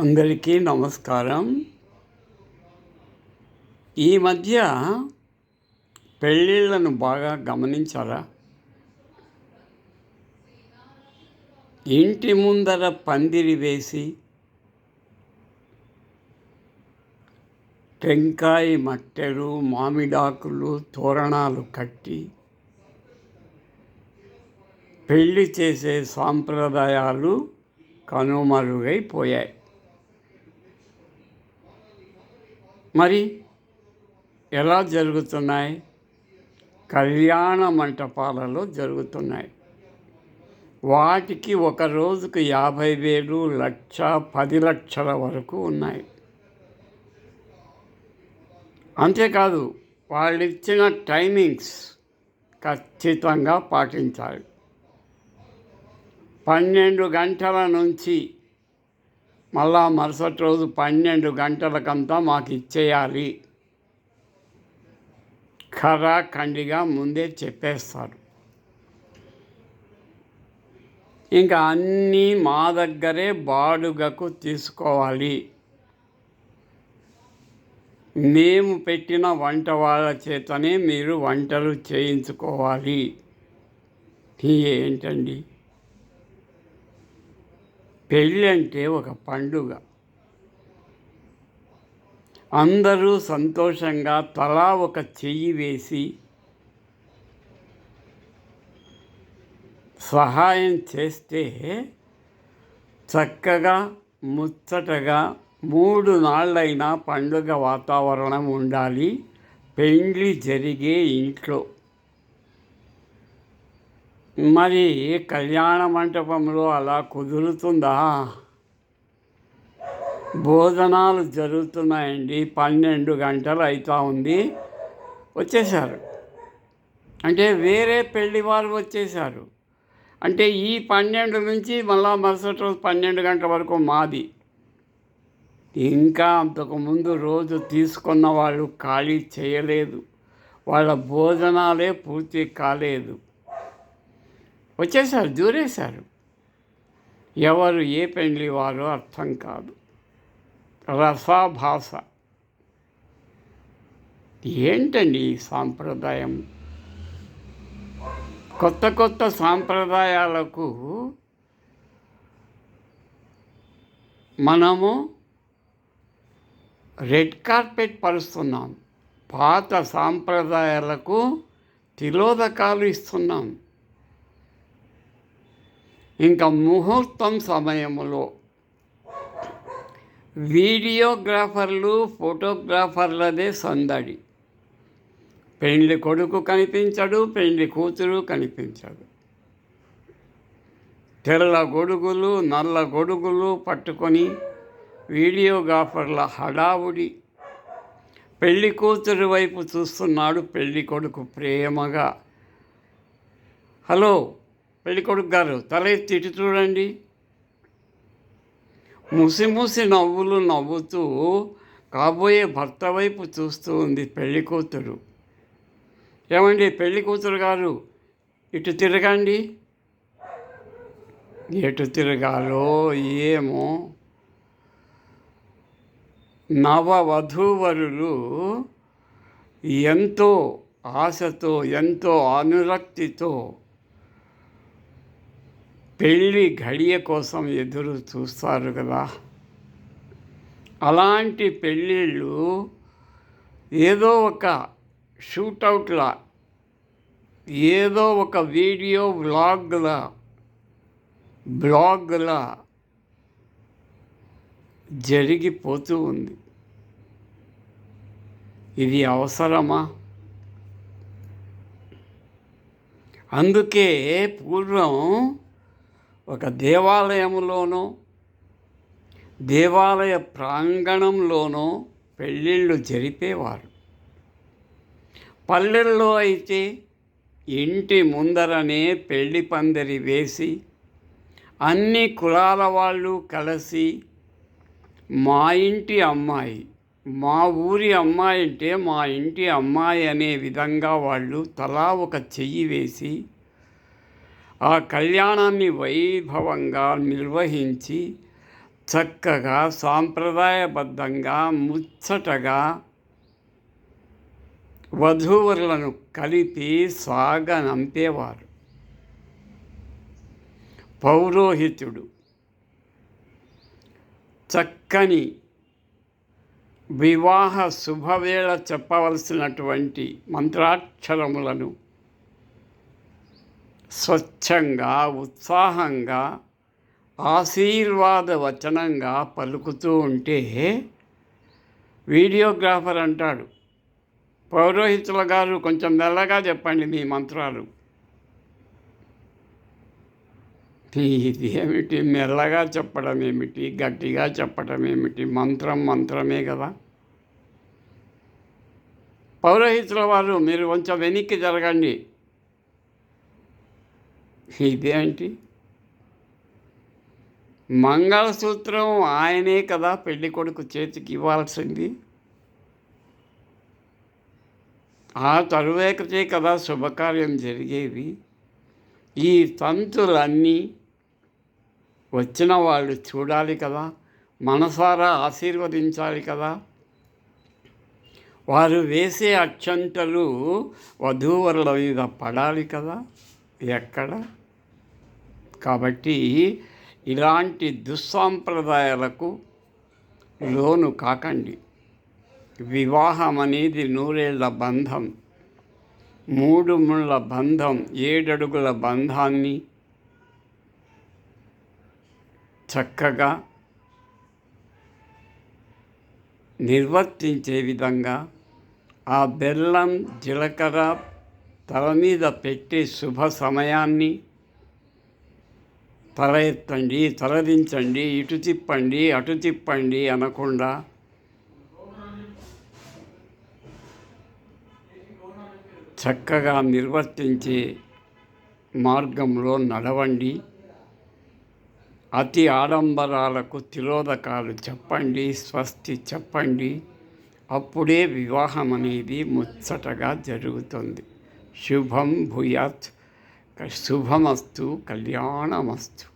అందరికీ నమస్కారం. ఈ మధ్య పెళ్ళిళ్ళను బాగా గమనించారా? ఇంటి ముందర పందిరి వేసి టెంకాయ మట్టెలు మామిడాకులు తోరణాలు కట్టి పెళ్ళి చేసే సాంప్రదాయాలు కనుమరుగైపోయాయి. మరి ఎలా జరుగుతున్నాయి? కళ్యాణ మంటపాలలో జరుగుతున్నాయి. వాటికి ఒక రోజుకు యాభై వేలు లక్ష పది లక్షల వరకు ఉన్నాయి. అంతేకాదు వాళ్ళు ఇచ్చిన టైమింగ్స్ ఖచ్చితంగా పాటించాలి. పన్నెండు గంటల నుంచి మళ్ళా మరుసటి రోజు పన్నెండు గంటలకంతా మాకు ఇచ్చేయాలి. ఖరాఖండిగా ముందే చెప్పేస్తారు. ఇంకా అన్నీ మా దగ్గరే బాడుగకు తీసుకోవాలి. మేము పెట్టిన వంట వాళ్ళ చేతనే మీరు వంటలు చేయించుకోవాలి. ఏంటండి పెళ్ళి అంటే ఒక పండుగ. అందరూ సంతోషంగా తలా ఒక చెయ్యి వేసి సహాయం చేస్తే చక్కగా ముచ్చటగా మూడు నాళ్ళైనా పండుగ వాతావరణం ఉండాలి. పెండ్లి జరిగే ఇంట్లో. మరి కళ్యాణ మంటపంలో అలా కుదురుతుందా? భోజనాలు జరుగుతున్నాయండి. పన్నెండు గంటలు అవుతా ఉంది. వచ్చేసారు అంటే వేరే పెళ్ళి వారు వచ్చేసారు అంటే ఈ పన్నెండు నుంచి మళ్ళా మరుసటి రోజు పన్నెండు గంటల వరకు మాది. ఇంకా అంతకుముందు రోజు తీసుకున్న వాళ్ళు ఖాళీ చేయలేదు. వాళ్ళ భోజనాలే పూర్తి కాలేదు. వచ్చేసారు దూరేశారు. ఎవరు ఏ పెండ్లి వారో అర్థం కాదు. రసాభాస ఏంటండి ఈ సాంప్రదాయం? కొత్త కొత్త సాంప్రదాయాలకు మనము రెడ్ కార్పెట్ పరుస్తున్నాం. పాత సాంప్రదాయాలకు తిలోదకాలు ఇస్తున్నాం. ఇంకా ముహూర్తం సమయంలో వీడియోగ్రాఫర్లు ఫోటోగ్రాఫర్లదే సందడి. పెండ్లి కొడుకు కనిపించడు పెండ్లి కూతురు కనిపించడు. తెల్ల గొడుగులు నల్ల గొడుగులు పట్టుకొని వీడియోగ్రాఫర్ల హడావుడి. పెళ్ళి కూతురు వైపు చూస్తున్నాడు పెళ్ళి కొడుకు ప్రేమగా. హలో పెళ్ళి కొడుకు గారు తల ఎత్తి ఇటు చూడండి. ముసి ముసి నవ్వులు నవ్వుతూ కాబోయే భర్త వైపు చూస్తూ ఉంది పెళ్ళి కూతురు. ఏమండి పెళ్ళి కూతురు గారు ఇటు తిరగండి. ఎటు తిరగాలో ఏమో. నవవధూవరులు ఎంతో ఆశతో ఎంతో అనురక్తితో పెళ్ళి ఘడియ కోసం ఎదురు చూస్తారు కదా. అలాంటి పెళ్ళిళ్ళు ఏదో ఒక షూటౌట్లా ఏదో ఒక వీడియో బ్లాగ్ల బ్లాగ్లా జరిగిపోతూ ఉంది. ఇది అవసరమా? అందుకే పూర్వం ఒక దేవాలయంలోనో దేవాలయ ప్రాంగణంలోనో పెళ్ళిళ్ళు జరిపేవారు. పల్లెల్లో అయితే ఇంటి ముందరనే పెళ్ళి పందిరి వేసి అన్ని కులాల వాళ్ళు కలిసి మా ఇంటి అమ్మాయి మా ఊరి అమ్మాయి అంటే మా ఇంటి అమ్మాయి అనే విధంగా వాళ్ళు తలా ఒక చెయ్యి వేసి ఆ కళ్యాణాన్ని వైభవంగా నిర్వహించి చక్కగా సాంప్రదాయబద్ధంగా ముచ్చటగా వధూవరులను కలిపి సాగనంపేవారు పౌరోహితుడు చక్కని వివాహ శుభవేళ చెప్పవలసినటువంటి మంత్రాక్షరములను స్వచ్ఛంగా ఉత్సాహంగా ఆశీర్వాద వచనంగా పలుకుతూ ఉంటే వీడియోగ్రాఫర్ అంటాడు. పౌరోహితుల గారు కొంచెం మెల్లగా చెప్పండి మీ మంత్రాలు. ఇది ఏమిటి మెల్లగా చెప్పడం ఏమిటి? గట్టిగా చెప్పడం ఏమిటి? మంత్రం మంత్రమే కదా. పౌరోహితుల వారు మీరు కొంచెం వెనక్కి జరగండి. ఇదేంటి? మంగళసూత్రం ఆయనే కదా పెళ్ళి కొడుకు చేతికి ఇవ్వాల్సింది. ఆ తరువేకతే కదా శుభకార్యం జరిగేవి ఈ తంతులన్నీ వచ్చిన వాళ్ళు చూడాలి కదా మనసారా ఆశీర్వదించాలి కదా. వారు వేసే అక్షంతలు వధూవరుల మీద పడాలి కదా ఎక్కడ? కాబట్టి ఇలాంటి దుస్సాంప్రదాయాలకు లోను కాకండి. వివాహం అనేది నూరేళ్ళ బంధం మూడు ముళ్ళ బంధం ఏడడుగుల బంధాన్ని చక్కగా నిర్వర్తించే విధంగా ఆ బెల్లం జీలకర్ర తల మీద పెట్టే శుభ సమయాన్ని తల ఎత్తండి తలదించండి ఇటు తిప్పండి అటు తిప్పండి అనకుండా చక్కగా నిర్వర్తించే మార్గంలో నడవండి. అతి ఆడంబరాలకు తిరోధకాలు చెప్పండి స్వస్తి చెప్పండి. అప్పుడే వివాహం అనేది ముచ్చటగా జరుగుతుంది. శుభం భూయాత్ శుభమస్తు కళ్యాణమస్తు.